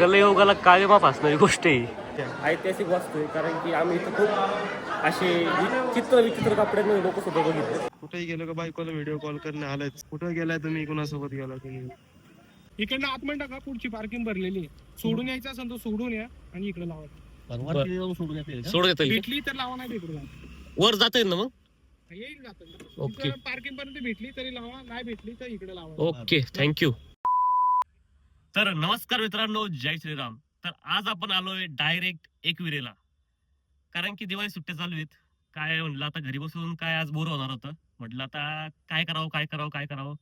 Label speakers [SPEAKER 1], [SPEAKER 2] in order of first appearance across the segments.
[SPEAKER 1] कलयुगाला काळीमा फासणारी गोष्ट आहे ऐतिहासिक वास्तू आहे कारण की आम्ही इथं खूप असे विचित्र विचित्र कपड्यांमध्ये लोक सुद्धा बघितले.
[SPEAKER 2] कुठेही गेलो का बायकोला व्हिडिओ कॉल करणे आलंच. कुठं गेलाय तुम्ही? कुणासोबत गेला तुम्ही?
[SPEAKER 3] इकडनं आतमध्ये टाका पुढची पार्किंग भरलेली आहे. सोडून यायचं असेल तर सोडून या आणि इकडे लावा.
[SPEAKER 1] सोडून येतं
[SPEAKER 3] भेटली तर लावा नाही इकडे लावा
[SPEAKER 1] वर जाता येईल ना मग?
[SPEAKER 3] येईल जातं.
[SPEAKER 1] ओके.
[SPEAKER 3] पार्किंग पर्यंत भेटली तरी लावा नाही भेटली तर इकडे लावा.
[SPEAKER 1] Okay thank you. तर नमस्कार मित्रांनो जय श्रीराम. तर आज आपण आलोय डायरेक्ट एकविरेला. कारण की दिवाळी सुट्ट्या चालू आहेत. काय म्हणलं आता घरी बसून काय आज बोर होणार होतं? म्हटलं आता काय करावं काय करावं काय करावं?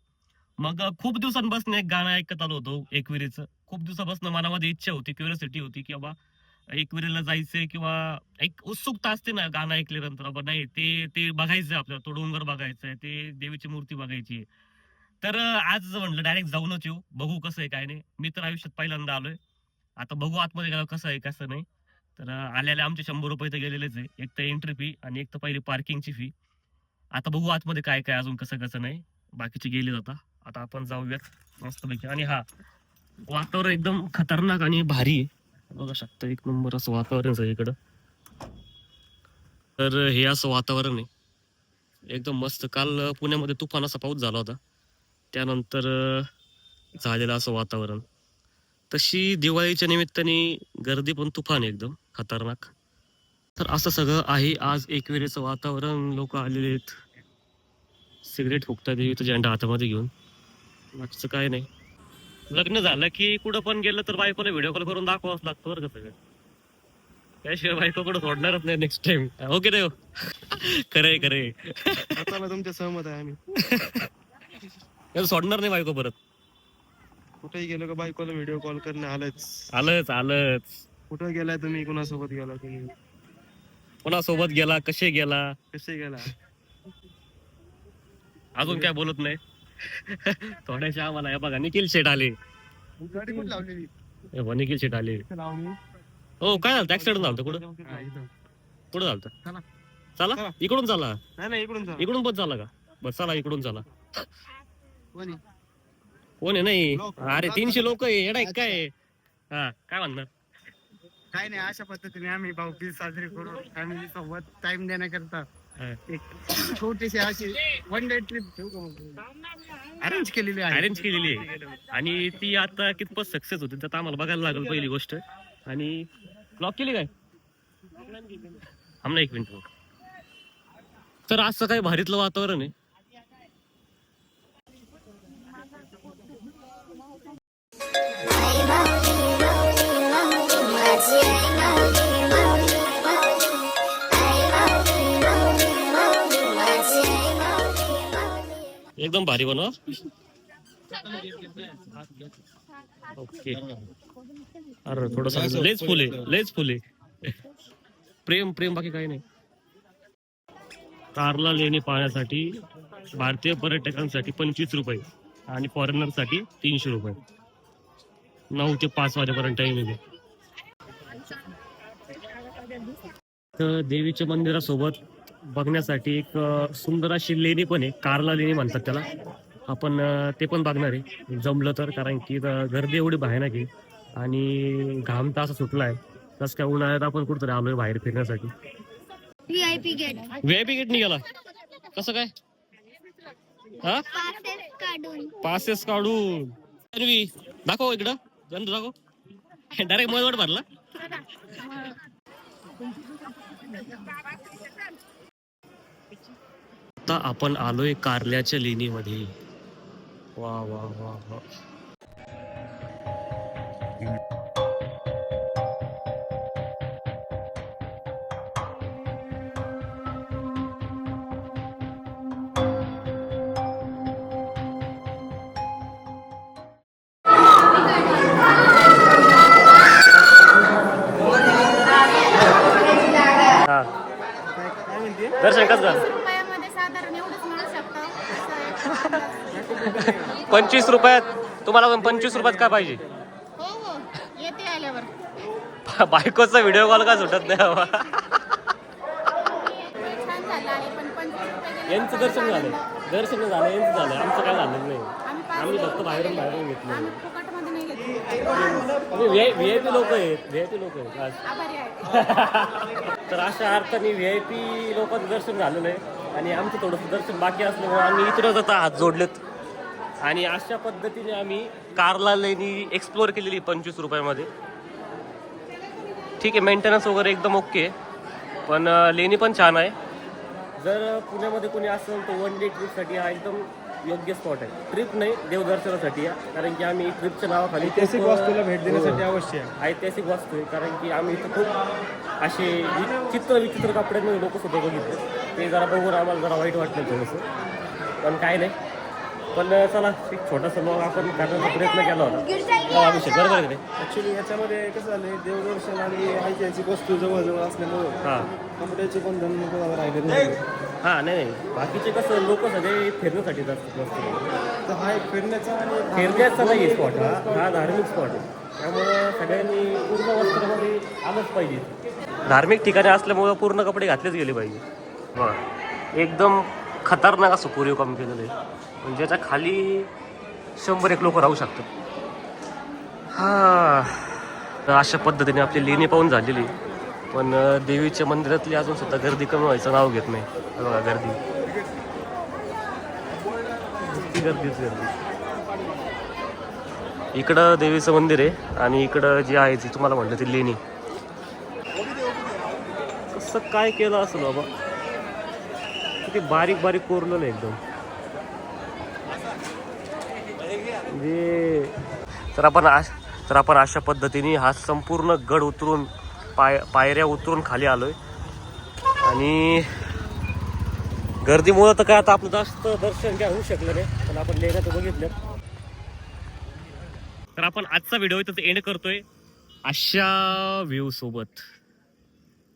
[SPEAKER 1] मग खूप दिवसांपासून एक गाणं ऐकत आलो होतो एकविरेचं. खूप दिवसापासून मनामध्ये इच्छा होती क्युरियोसिटी होती की बाबा एकविरेला जायचंय किंवा एक उत्सुकता असते ना गाणं ऐकल्यानंतर बाबा नाही ते ते बघायचंय आपल्याला तो डोंगर बघायचा आहे ते देवीची मूर्ती बघायची आहे. तर आज म्हणलं डायरेक्ट जाऊनच येऊ. बघू कसं आहे काय नाही. मी तर आयुष्यात पहिल्यांदा आलोय. आता बघू आतमध्ये गेलो कसं आहे कसं नाही. तर आल्याला आमचे शंभर रुपये तर गेलेलेच आहे. एक तर एंट्री फी आणि एक तर पहिली पार्किंगची फी आता बघू आतमध्ये काय काय अजून कसं कसं नाही. बाकीचे गेले जाता आता आपण जाऊयात मस्तपैकी. आणि हा वातावरण एकदम खतरनाक आणि भारी आहे. बघा शकता एक नंबर असं वातावरण आहे इकडं तर हे असं वातावरण आहे. एकदम मस्त. काल पुण्यामध्ये तुफान असा पाऊस झाला होता. त्यानंतर झालेलं असं वातावरण. तशी दिवाळीच्या निमित्ताने गर्दी पण तुफान एकदम खतरनाक. तर असं सगळं आहे. आज एकविरेचं वातावरण लोक आलेले आहेत. सिगरेट फुकतात इथं झेंडा हातामध्ये घेऊन. बाकीचं काय नाही. लग्न झालं की कुठं पण गेलं तर बायकोला व्हिडिओ कॉल करून दाखवावंच लागतं बरं का सगळं. त्याशिवाय बायको कुठं सोडणारच नाही नेक्स्ट टाइम ओके खरंय खरंय.
[SPEAKER 2] आता तुमच्या सहमत आहे आम्ही.
[SPEAKER 1] सोडणार नाही बायको परत.
[SPEAKER 2] कुठेही गेलो का बायकोला व्हिडिओ कॉल करणे आलंच.
[SPEAKER 1] आलंच आलंच.
[SPEAKER 2] कुठं गेलाय तुम्ही? कुणासोबत गेला तुम्ही?
[SPEAKER 1] कोणासोबत गेला? कसे गेला?
[SPEAKER 2] कसे गेला?
[SPEAKER 1] अजून काय बोलत नाही. थोड्याशा आम्हाला हे बघा निखिल शेट आले.
[SPEAKER 3] गाडी कुठे लावलेली?
[SPEAKER 1] हे बघ, निखिल शेट आले.
[SPEAKER 3] लावली
[SPEAKER 1] हो काय झालं? ऍक्सिडेंट झालं कुठं. कुठं झालं
[SPEAKER 3] चला.
[SPEAKER 1] इकडून चला.
[SPEAKER 2] नाही नाही इकडून जा
[SPEAKER 1] इकडून पण चाला का? बस चला इकडून चला.
[SPEAKER 2] कोणी?
[SPEAKER 1] आहे? नाही. अरे तीनशे लोक आहे. काय? हा काय म्हणणार
[SPEAKER 3] काय नाही अशा पद्धतीने आम्ही भाऊबीज साजरी करू फॅमिली सोबत टाइम देण्याकरता. एक छोटीशी अशी वन डे ट्रिप अरेंज केलेली आहे.
[SPEAKER 1] अरेंज केलेली आहे. आणि ती आता कितपत सक्सेस होती त्यात आम्हाला बघायला लागेल पहिली गोष्ट. आणि ब्लॉक केली काय? आमना एक मिनिट. तर असं काही भारीतलं वातावरण आहे. एकदम भारी बनवा. ओके अरे थोडस लेच फुले लेच फुले. प्रेम प्रेम बाकी काही नाही. कारला लेणी पाहण्यासाठी भारतीय पर्यटकांसाठी पंचवीस रुपये आणि फॉरेनरसाठी तीनशे रुपये. नऊ ते पाच वाजेपर्यंत टाइम देवीच्या मंदिरासोबत बघण्यासाठी एक सुंदर अशी लेणी पण आहे. कारला लेणी म्हणतात त्याला. आपण ते पण बघणार आहे. जमलं तर कारण की गर्दी एवढी भयानक आहे. आणि घाम तर असा सुटला आहे तसं काय उन्हाळ्यात आपण कुठतरी आलोय बाहेर फिरण्यासाठी.
[SPEAKER 4] व्हीआयपी गेट
[SPEAKER 1] व्हीआयपी गेट निघाला. कसं काय? हा?
[SPEAKER 4] पासेस काढून.
[SPEAKER 1] तन्वी, दाखव इकडं. गंध दाखव. डायरेक्ट मधवट भरला. आता आपण आलोय कारल्याच्या लेणीमध्ये. वा वा वा वा. पंचवीस रुपयात? तुम्हाला पण पंचवीस रुपयात काय पाहिजे?
[SPEAKER 4] हो हो. येते आल्यावर.
[SPEAKER 1] बायकोचा व्हिडिओ कॉल का सुटत नाही बाबा? यांचं
[SPEAKER 4] तर
[SPEAKER 1] दर्शन झालं दर्शन झालं यांचं झालं आमचं काय झालं नाही.
[SPEAKER 4] आम्ही
[SPEAKER 1] फक्त बाहेरून बाहेरून
[SPEAKER 4] आम्ही
[SPEAKER 1] घेतलं व्ही आय पी लोक आहेत. व्ही आय पी लोक आहेत. तर अशा अर्थाने व्ही आय पी लोकांचं दर्शन झालेलं आहे आणि आमचं थोडंसं दर्शन बाकी असल्यामुळे आम्ही इथूनच आता हात जोडलेत. आणि अशा पद्धतीने आम्ही कारला लेणी एक्सप्लोअर केलेली पंचवीस रुपयामध्ये. ठीक आहे मेंटेनन्स वगैरे एकदम ओके पण लेणी पण छान आहे. जर पुण्यामध्ये कोणी असेल तर वन डे ट्रिपसाठी हा एकदम योग्य स्पॉट आहे. ट्रिप नाही देवदर्शनासाठी आहे. कारण की आम्ही ट्रिपच्या नावाखाली
[SPEAKER 2] ऐतिहासिक वास्तूला भेट देण्यासाठी
[SPEAKER 1] हो.
[SPEAKER 2] अवश्य आहे.
[SPEAKER 1] ऐतिहासिक वास्तू आहे. कारण की आम्ही इथं खूप असे विचित्र विचित्र कपड्यांमध्ये लोक सुद्धा बघितले. ते जरा बघून आम्हाला जरा वाईट वाटलं थोडंसं. पण काय नाही. पण चला एक छोटासा ब्लॉग आपण करण्याचा प्रयत्न केला होता. हो, अभिषेक बरोबर आहे
[SPEAKER 2] ऍक्च्युली याच्यामध्ये कसं झालंय देवदर्शन आणि ऐतिहासिक वस्तू जवळजवळ असल्यामुळे
[SPEAKER 1] हां.
[SPEAKER 2] कपड्याचे पण धन कोणाला राहिले नाही.
[SPEAKER 1] हां नाही नाही. बाकीचे कसं लोक सगळे फिरण्यासाठी असतात मस्त
[SPEAKER 2] तर हा एक फिरण्याचा आणि
[SPEAKER 1] फिरण्याचा नाही स्पॉट हा. हा धार्मिक स्पॉट आहे. त्यामुळं सगळ्यांनी पूर्ण वस्त्रामध्ये आलंच पाहिजे. धार्मिक ठिकाणी असल्यामुळं पूर्ण कपडे घातलेच गेले पाहिजे. बरं एकदम खतरनाक असं कोरिओ काम केलेलं आहे. म्हणजे याच्या खाली शंभर एक लोक राहू शकतात. हा. तर अशा पद्धतीने आपली लेणी पाहून झालेली. पण देवीच्या मंदिरातली अजून सुद्धा गर्दी कमी व्हायचं नाव घेत नाही. बघा गर्दी. गर्दीच गर्दी. इकडं देवीचं मंदिर आहे आणि इकडं जी आहे ती तुम्हाला म्हटलं ती लेणी. कसं काय केलं असं बाबा? किती बारीक बारीक कोरलेलं आहे एकदम. जे तर आपण तर आपण अशा पद्धतीने हा संपूर्ण गड उतरून पाय पायऱ्या उतरून खाली आलोय. आणि गर्दीमुळं तर काय आता आपलं जास्त दर्शन काय होऊ शकलं नाही पण आपण लेण्या तर बघितल्या तर आपण आजचा व्हिडिओ इथं एंड करतोय. अशा व्ह्यू सोबत.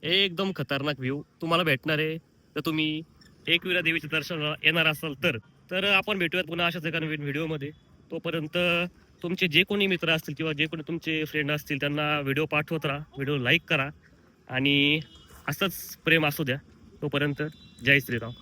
[SPEAKER 1] एकदम खतरनाक व्ह्यू तुम्हाला भेटणार आहे. तर तुम्ही एकविरा देवीचे दर्शन येणार असाल तर तर आपण भेटूयात पुन्हा अशाच एका नवीन व्हिडिओमध्ये. तोपर्यंत तुमचे जे कोणी मित्र असतील किंवा जे कोणी तुमचे फ्रेंड असतील त्यांना व्हिडिओ पाठवत राहा व्हिडिओ लाईक करा आणि असंच प्रेम असू द्या. तोपर्यंत जय श्रीराम.